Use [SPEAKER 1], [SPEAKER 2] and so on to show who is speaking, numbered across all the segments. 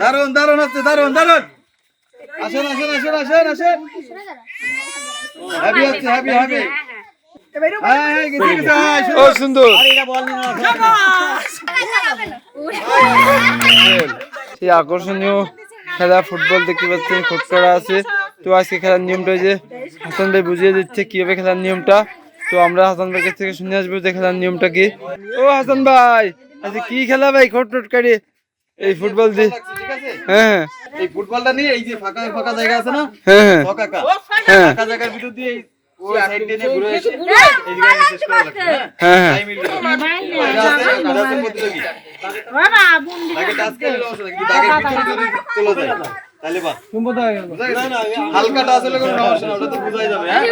[SPEAKER 1] দারুণ দারুণ হচ্ছে দারুণ দারুণ আসেন আসেন আসেন আসেন আসেন। হ্যাপি হচ্ছে হ্যাপি হ্যাপি হ্যাঁ হ্যাঁ গেছে হ্যাঁ,
[SPEAKER 2] আকর্ষণীয় খেলা ফুটবল দেখতে পাচ্ছেন কোট করা আছে। তো আজকে খেলার নিয়মটা যে হাসান ভাই বুঝিয়ে দিচ্ছে কীভাবে খেলার নিয়মটা। তো আমরা হাসান ভাইয়ের কাছ থেকে শুনে আসব যে খেলার নিয়মটা কি। ও হাসান ভাই আচ্ছা কি খেলা ভাই খোট টট কাটিয়ে এই ফুটবল দিয়ে হ্যাঁ হ্যাঁ
[SPEAKER 1] এই ফুটবলটা নিয়ে এই যে ফাঁকা ফাঁকা জায়গা আছে না
[SPEAKER 2] হ্যাঁ হ্যাঁ
[SPEAKER 1] ফাঁকা
[SPEAKER 2] হ্যাঁ
[SPEAKER 1] ফাঁকা জায়গার ভিতর দিয়ে হ্যাঁ
[SPEAKER 2] হ্যাঁ হ্যাঁ?
[SPEAKER 1] হালকা টাচ হলে কোনো সমস্যা না ওটা তো বোঝাই যাবে হ্যাঁ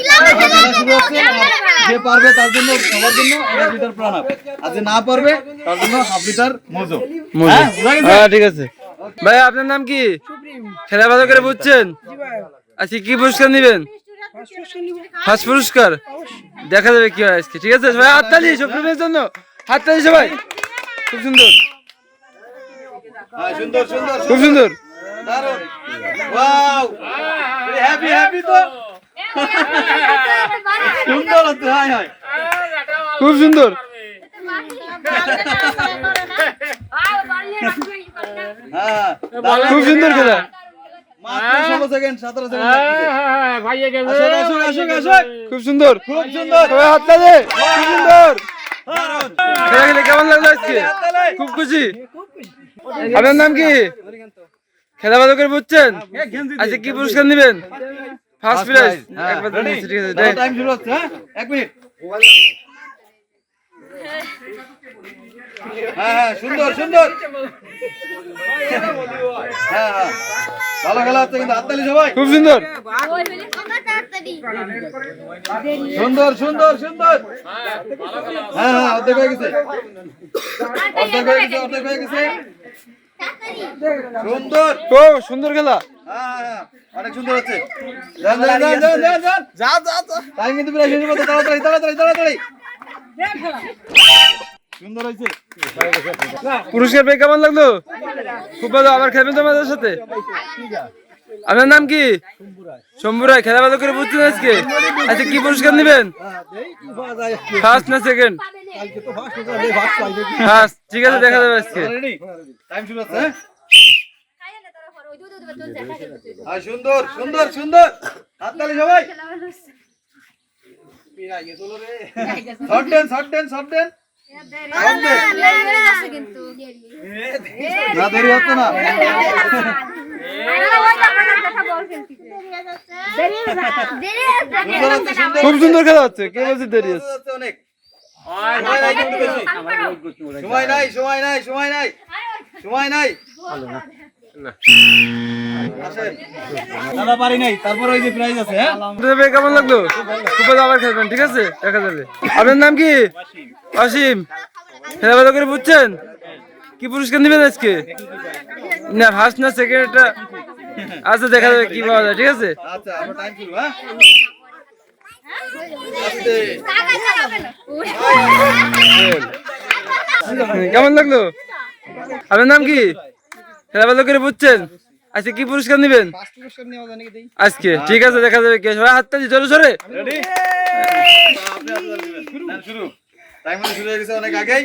[SPEAKER 1] তাহলে খেলা শুরু হচ্ছে যে পারবে তার জন্য সবার জন্য এক লিটার প্রাণাপ আর যে না পারবে তার জন্য হাফ লিটার মজো হ্যাঁ,
[SPEAKER 2] ঠিক আছে। ভাই আপনার নাম কি? খেলা ভালো করে বুঝছেন? আচ্ছা কি পুরস্কার নেবেন? ফার্স্ট পুরস্কার? দেখা যাবে কি হয় আজকে ঠিক আছে? ভাই হাততালি সুপ্রিমের জন্য। হাততালি সবাই। খুব সুন্দর।
[SPEAKER 1] হ্যাঁ, সুন্দর সুন্দর
[SPEAKER 2] খুব সুন্দর।
[SPEAKER 1] দারুণ। ওয়াও হ্যাপি হ্যাপি তো। সুন্দর হচ্ছে হাই হাই
[SPEAKER 2] খুব সুন্দর।
[SPEAKER 1] হ্যাঁ
[SPEAKER 2] খুব সুন্দর খেলা।
[SPEAKER 1] মাত্র ষোলো সেকেন্ড সতেরো সেকেন্ড আসুন আসুন আসুন আসুন
[SPEAKER 2] খুব সুন্দর
[SPEAKER 1] খুব সুন্দর।
[SPEAKER 2] সবাই হাততালি খুব সুন্দর। খেলা খেলে কেমন লাগল আজকে? খুব খুশি? আপনার নাম কি? খেলা ভালো করে বুঝছেন আচ্ছা কি পুরস্কার নেবেন? ফার্স্ট প্রাইজ একবার ঠিক আছে
[SPEAKER 1] টাইম শুরু হচ্ছে হ্যাঁ? এক মিনিট। হ্যাঁ হ্যাঁ সুন্দর সুন্দর। হ্যাঁ হ্যাঁ। ভালো খেলা হচ্ছে কিন্তু হাততালি সবাই।
[SPEAKER 2] খুব সুন্দর।
[SPEAKER 1] সুন্দর সুন্দর সুন্দর। হ্যাঁ হ্যাঁ অর্ধেক হয়ে গেছে। অর্ধেক হয়ে গেছে অর্ধেক হয়ে গেছে। সুন্দর।
[SPEAKER 2] ও সুন্দর খেলা।
[SPEAKER 1] হ্যাঁ হ্যাঁ অনেক সুন্দর হচ্ছে। যান যান যান যান যান যান।
[SPEAKER 2] যা যা যা।
[SPEAKER 1] টাইম কিন্তু প্রায় শেষ তাড়াতাড়ি তাড়াতাড়ি তাড়াতাড়ি। সুন্দর হয়েছে।
[SPEAKER 2] পুরস্কার পেয়ে কেমন লাগল? খুব ভালো আবার খেলবেন তো সাথে? আপনার নাম কি? শম্ভু রায় খেলা ভালো করে বুঝছেন আজকে? আচ্ছা কি পুরস্কার নেবেন? ফার্স্ট না সেকেন্ড ফার্স্ট ঠিক আছে দেখা যাবে আজকে।
[SPEAKER 1] টাইম শুরু সুন্দর সুন্দর সুন্দর হাততালি সবাই শর্ট দেন শর্ট দেন শর্ট দেন না দেরি হচ্ছে না সুন্দর হচ্ছে সুন্দর
[SPEAKER 2] খুব সুন্দর খেলা হচ্ছে কে বলছে দেরি
[SPEAKER 1] হচ্ছে অনেক সময় নাই সময় নাই সময় নাই সময় নাই। দাদা পারি নাই তারপর ওই যে প্রাইজ আছে হ্যাঁ?
[SPEAKER 2] কেমন লাগল? খুব আবার খেলবেন ঠিক আছে? দেখা যাবে। আপনার নাম কি? অসীম। খেলা ভালো করে বুঝছেন? কি পুরস্কার নেবেন আজকে? না ফার্স্ট না সেকেন্ড এটা আচ্ছা দেখা যাবে কি পাওয়া যায় ঠিক আছে?
[SPEAKER 1] আচ্ছা আমরা টাইম শুরু হ্যাঁ?
[SPEAKER 2] কেমন লাগল? আপনার নাম কি? খেলা ভালো করে বুঝছেন? আজকে কি পুরস্কার নেবেন? আজকে। ঠিক আছে দেখা যাবে কে সবাই। হাততালি জোরে জোরে
[SPEAKER 1] রেডি আপনি আপনার দিবেন। নেন, শুরু টাইম শুরু হয়ে গেছে অনেক আগেই।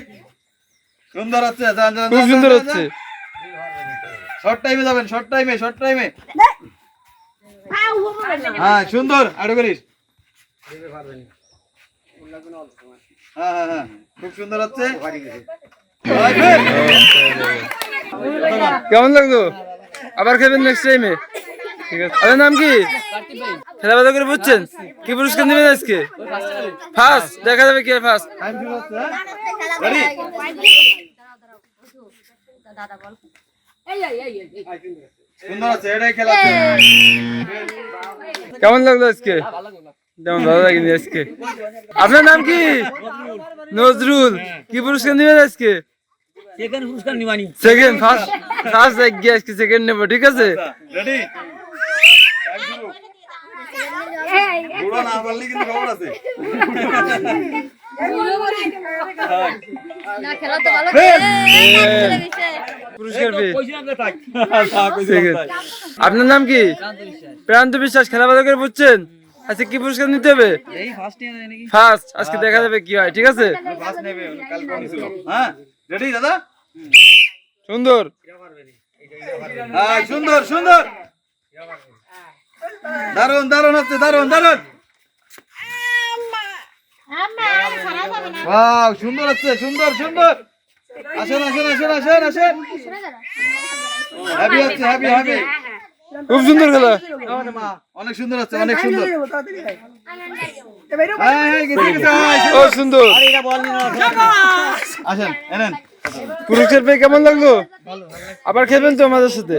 [SPEAKER 1] সুন্দর হচ্ছে যান যান
[SPEAKER 2] খুব সুন্দর হচ্ছে।
[SPEAKER 1] শর্ট টাইমে যাবেন শর্ট টাইমে শর্ট টাইমে হ্যাঁ সুন্দর আরও করিস। হ্যাঁ হ্যাঁ হ্যাঁ খুব সুন্দর হচ্ছে।
[SPEAKER 2] কেমন লাগল? আবার খেলবেন নেক্সট টাইমে ঠিক আপনার নাম কি? খেলা ভালো করে বুঝছেন? কি পুরস্কার নেবেন আজকে? ফার্স্ট দেখা যাবে কে ফার্স্ট। কেমন লাগল আজকে? যেমন ভালো লাগেনি আজকে। আপনার নাম কি? নজরুল। কি পুরস্কার নেবেন আজকে? সেকেন্ড ফার্স্ট ফার্স্ট গিয়ে আজকে সেকেন্ড নেব ঠিক আছে?
[SPEAKER 1] রেডি বুড়ো না পারলে কিন্তু খবর আছে।
[SPEAKER 3] না খেলা তো ভালো খেলে
[SPEAKER 2] পুরস্কার পেয়ে। ঠিক আছে। আপনার নাম কি? প্রান্ত বিশ্বাস। খেলা করে বুঝছেন? আচ্ছা কি পুরস্কার নিতে হবে? ফার্স্ট আজকে দেখা যাবে কি হয় ঠিক আছে?
[SPEAKER 1] ছিল হ্যাঁ? রেডি দাদা?
[SPEAKER 2] সুন্দর।
[SPEAKER 1] হ্যাঁ সুন্দর সুন্দর। দারুণ দারুণ হচ্ছে দারুণ দারুণ ওয়াও সুন্দর হচ্ছে সুন্দর সুন্দর। আসেন আসেন আসেন আসেন আসেন। হ্যাপি হচ্ছে হ্যাপি হ্যাপি
[SPEAKER 2] খুব সুন্দর খেলা।
[SPEAKER 1] অনেক সুন্দর হচ্ছে অনেক সুন্দর। হ্যাঁ হ্যাঁ,
[SPEAKER 2] ও সুন্দর।
[SPEAKER 1] আসেন এনেন।
[SPEAKER 2] পুরস্কার পেয়ে কেমন লাগল? আবার খেলবেন তো আমাদের সাথে।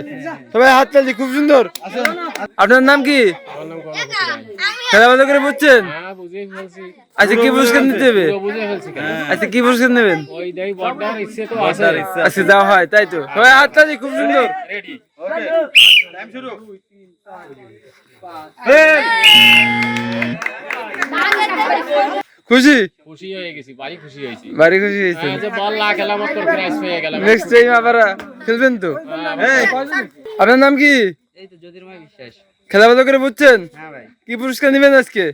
[SPEAKER 2] সবাই হাত চালছি খুব সুন্দর। আপনার নাম কি? খেলা ভালো করে বুঝছেন? আচ্ছা কি পুরস্কার নিতে হবে? আচ্ছা কি পুরস্কার নেবেন? আচ্ছা যাওয়া হয় তাই তো। সবাই হাত তালি খুব সুন্দর।
[SPEAKER 1] ওকে শুরু।
[SPEAKER 2] খুশি?
[SPEAKER 4] খুশি হয়ে গেছি বাড়ি খুশি হয়েছি।
[SPEAKER 2] বাড়ি খুশি হয়েছে
[SPEAKER 4] যে বল না খেলা মত প্রাইজ পেয়ে গেলাম।
[SPEAKER 2] নেক্সট টাইম আবার খেলবেন তো।
[SPEAKER 1] এই
[SPEAKER 2] আপনার নাম কি? খেলা ভালো করে বুঝছেন? কি পুরস্কার নেবেন আজকে?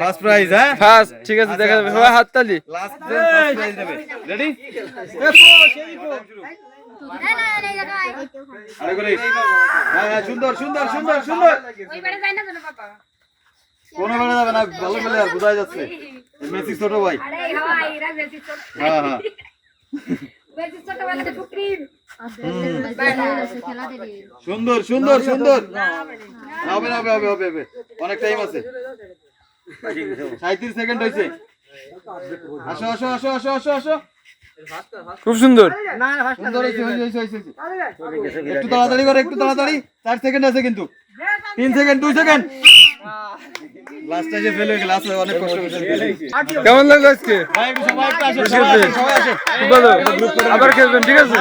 [SPEAKER 1] ফার্স্ট প্রাইজ হ্যাঁ?
[SPEAKER 2] ফার্স্ট ঠিক আছে দেখা যাবে। সবাই হাত তালি।
[SPEAKER 1] লাস্ট ফার্স্ট প্রাইজ নেবে। রেডি আরে করে হ্যাঁ হ্যাঁ সুন্দর সুন্দর সুন্দর সুন্দর। কোন বেলা যাবে না ভালো খেলে আর বোঝাই যাচ্ছে। মেসি ছোট ভাই। হ্যাঁ হ্যাঁ। সুন্দর সুন্দর সুন্দর। হবে হবে হবে হবে হবে। অনেক টাইম আছে। সাঁত্রিশ সেকেন্ড হয়েছে। আসো আসো আসো আসো আসো আসো।
[SPEAKER 2] খুব সুন্দর।
[SPEAKER 1] একটু তাড়াতাড়ি করো একটু তাড়াতাড়ি। চার সেকেন্ড আছে কিন্তু। তিন সেকেন্ড দুই সেকেন্ড
[SPEAKER 2] কেমন লাগল আজকে? আবার খেলবেন ঠিক আছে?